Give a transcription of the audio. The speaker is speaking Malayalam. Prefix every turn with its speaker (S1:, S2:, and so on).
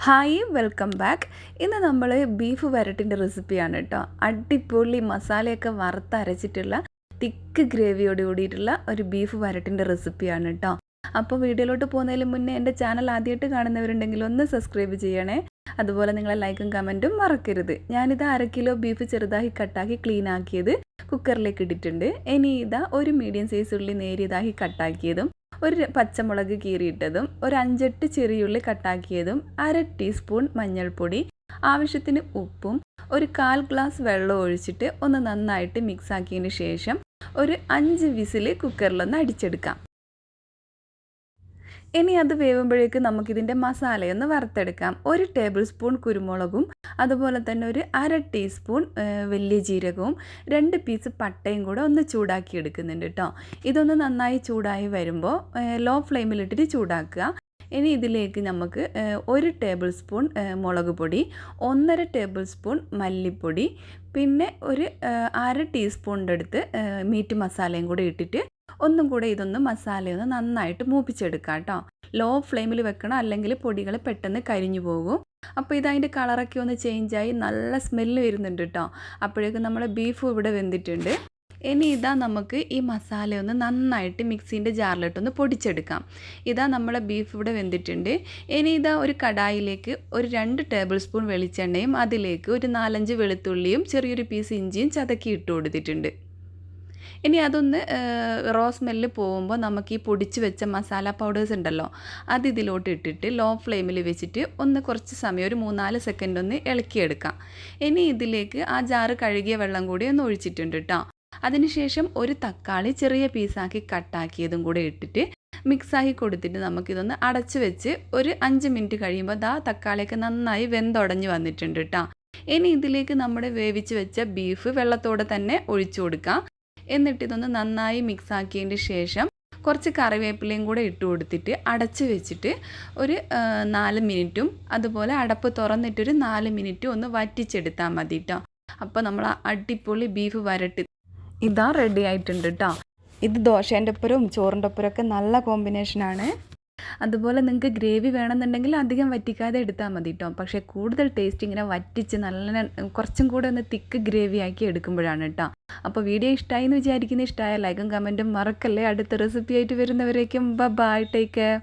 S1: Hi welcome back. ഇന്ന് നമ്മൾ ബീഫ് വരട്ടിന്റെ റെസിപ്പിയാണ് കേട്ടോ അടിപൊളി മസാലയൊക്കെ വറുത്തരച്ചിട്ടുള്ള തിക്ക് ഗ്രേവിയോട് കൂടിയിട്ടുള്ള ഒരു ബീഫ് വരട്ടിന്റെ റെസിപ്പിയാണ് കേട്ടോ അപ്പോൾ വീഡിയോയിലോട്ട് പോകുന്നതിന് മുന്നേ എന്റെ ചാനൽ ആദ്യമായിട്ട് കാണുന്നവരുണ്ടെങ്കിൽ ഒന്ന് സബ്സ്ക്രൈബ് ചെയ്യണേ. അതുപോലെ നിങ്ങളെ ലൈക്കും കമന്റും മറക്കരുത്. ഞാനിത് അര കിലോ ബീഫ് ചെറുതായി കട്ടാക്കി ക്ലീൻ ആക്കിയത് കുക്കറിലേക്ക് ഇട്ടിട്ടുണ്ട്. ഇനി ഇതാ ഒരു മീഡിയം സൈസ് ഉള്ളി നേരിയതായി കട്ടാക്കിയതും ഒരു പച്ചമുളക് കീറിയിട്ടതും ഒരു അഞ്ചെട്ട് ചെറിയുള്ളി കട്ടാക്കിയതും അര ടീസ്പൂൺ മഞ്ഞൾപ്പൊടി ആവശ്യത്തിന് ഉപ്പും ഒരു കാൽ ഗ്ലാസ് വെള്ളം ഒഴിച്ചിട്ട് ഒന്ന് നന്നായിട്ട് മിക്സ് ആക്കിയതിന് ശേഷം ഒരു അഞ്ച് വിസിൽ കുക്കറിലൊന്ന് അടിച്ചെടുക്കാം. ഇനി അത് വേവുമ്പോഴേക്ക് നമുക്കിതിന്റെ മസാലയൊന്ന് വറുത്തെടുക്കാം. ഒരു ടേബിൾ സ്പൂൺ കുരുമുളകും അതുപോലെ തന്നെ ഒരു അര ടീസ്പൂൺ വലിയ ജീരകവും രണ്ട് പീസ് പട്ടയും കൂടെ ഒന്ന് ചൂടാക്കി എടുക്കുന്നുണ്ട് കേട്ടോ ഇതൊന്ന് നന്നായി ചൂടായി വരുമ്പോൾ ലോ ഫ്ലെയിമിലിട്ടിട്ട് ചൂടാക്കുക. ഇനി ഇതിലേക്ക് നമുക്ക് ഒരു ടേബിൾ സ്പൂൺ മുളക് പൊടി ഒന്നര ടേബിൾ സ്പൂൺ മല്ലിപ്പൊടി പിന്നെ ഒരു അര ടീസ്പൂണിന്റെ അടുത്ത് മീറ്റ് മസാലയും കൂടി ഇട്ടിട്ട് ഒന്നും കൂടെ ഇതൊന്ന് മസാലയൊന്ന് നന്നായിട്ട് മൂപ്പിച്ചെടുക്കാം കേട്ടോ. ലോ ഫ്ലെയിമിൽ വെക്കണം അല്ലെങ്കിൽ പൊടികൾ പെട്ടെന്ന് കരിഞ്ഞു പോകും. അപ്പോൾ ഇതതിന്റെ കളറൊക്കെ ഒന്ന് ചേഞ്ചായി നല്ല സ്മെല്ല് വരുന്നുണ്ട് കേട്ടോ. അപ്പോഴേക്കും നമ്മുടെ ബീഫ് ഇവിടെ വെന്തിട്ടുണ്ട്. ഇനി ഇതാ നമുക്ക് ഈ മസാല ഒന്ന് നന്നായിട്ട് മിക്സീന്റെ ജാറിലിട്ടൊന്ന് പൊടിച്ചെടുക്കാം. ഇതാ നമ്മളെ ബീഫ് ഇവിടെ വെന്തിട്ടുണ്ട്. ഇനി ഇതാ ഒരു കടായിലേക്ക് ഒരു രണ്ട് ടേബിൾ സ്പൂൺ വെളിച്ചെണ്ണയും അതിലേക്ക് ഒരു നാലഞ്ച് വെളുത്തുള്ളിയും ചെറിയൊരു പീസ് ഇഞ്ചിയും ചതക്കി ഇട്ട് കൊടുത്തിട്ടുണ്ട്. ഇനി അതൊന്ന് റോ സ്മെല്ല് പോകുമ്പോൾ നമുക്ക് ഈ പൊടിച്ച് വെച്ച മസാല പൗഡേഴ്സ് ഉണ്ടല്ലോ അത് ഇതിലോട്ട് ഇട്ടിട്ട് ലോ ഫ്ലെയിമിൽ വെച്ചിട്ട് ഒന്ന് കുറച്ച് സമയം ഒരു മൂന്നാൽ സെക്കൻഡ് ഒന്ന് ഇളക്കിയെടുക്കാം. ഇനി ഇതിലേക്ക് ആ ജാറ് കഴുകിയ വെള്ളം കൂടി ഒന്ന് ഒഴിച്ചിട്ടുണ്ട് കേട്ടോ അതിനുശേഷം ഒരു തക്കാളി ചെറിയ പീസാക്കി കട്ടാക്കിയതും കൂടെ ഇട്ടിട്ട് മിക്സാക്കി കൊടുത്തിട്ട് നമുക്കിതൊന്ന് അടച്ചു വെച്ച് ഒരു അഞ്ച് മിനിറ്റ് കഴിയുമ്പോൾ ദാ തക്കാളിയൊക്കെ നന്നായി വെന്തുടഞ്ഞ് വന്നിട്ടുണ്ട് കേട്ടോ ഇനി ഇതിലേക്ക് നമ്മുടെ വേവിച്ച് വെച്ച ബീഫ് വെള്ളത്തോടെ തന്നെ ഒഴിച്ചു കൊടുക്കാം. എന്നിട്ട് ഇതൊന്ന് നന്നായി മിക്സ് ആക്കിയതിന്റെ ശേഷം കുറച്ച് കറിവേപ്പിലയും കൂടെ ഇട്ട് കൊടുത്തിട്ട് അടച്ച് വെച്ചിട്ട് ഒരു നാല് മിനിറ്റും അതുപോലെ അടപ്പ് തുറന്നിട്ടൊരു നാല് മിനിറ്റും ഒന്ന് വറ്റിച്ചെടുത്താൽ മതി കേട്ടോ അപ്പോൾ നമ്മൾ അടിപൊളി ബീഫ് വരട്ടി ഇതാ റെഡി ആയിട്ടുണ്ട് കേട്ടോ ഇത് ദോശേന്റെ ഒപ്പരവും ചോറിന്റെ ഒപ്പരമൊക്കെ നല്ല കോമ്പിനേഷനാണ് അതുപോലെ നിങ്ങൾക്ക് ഗ്രേവി വേണമെന്നുണ്ടെങ്കിൽ അധികം വറ്റിക്കാതെ എടുത്താൽ മതി കേട്ടോ പക്ഷേ കൂടുതൽ ടേസ്റ്റ് ഇങ്ങനെ വറ്റിച്ച് നല്ല കുറച്ചും കൂടെ ഒന്ന് തിക്ക് ഗ്രേവി ആക്കി എടുക്കുമ്പോഴാണ് കേട്ടോ അപ്പോൾ വീഡിയോ ഇഷ്ടമായി എന്ന് വിചാരിക്കുന്ന ഇഷ്ടമായ ലൈക്കും കമന്റും മറക്കല്ലേ അടുത്ത റെസിപ്പി ആയിട്ട് വരുന്നവരേക്കും. ബ ടേക്ക് കെയർ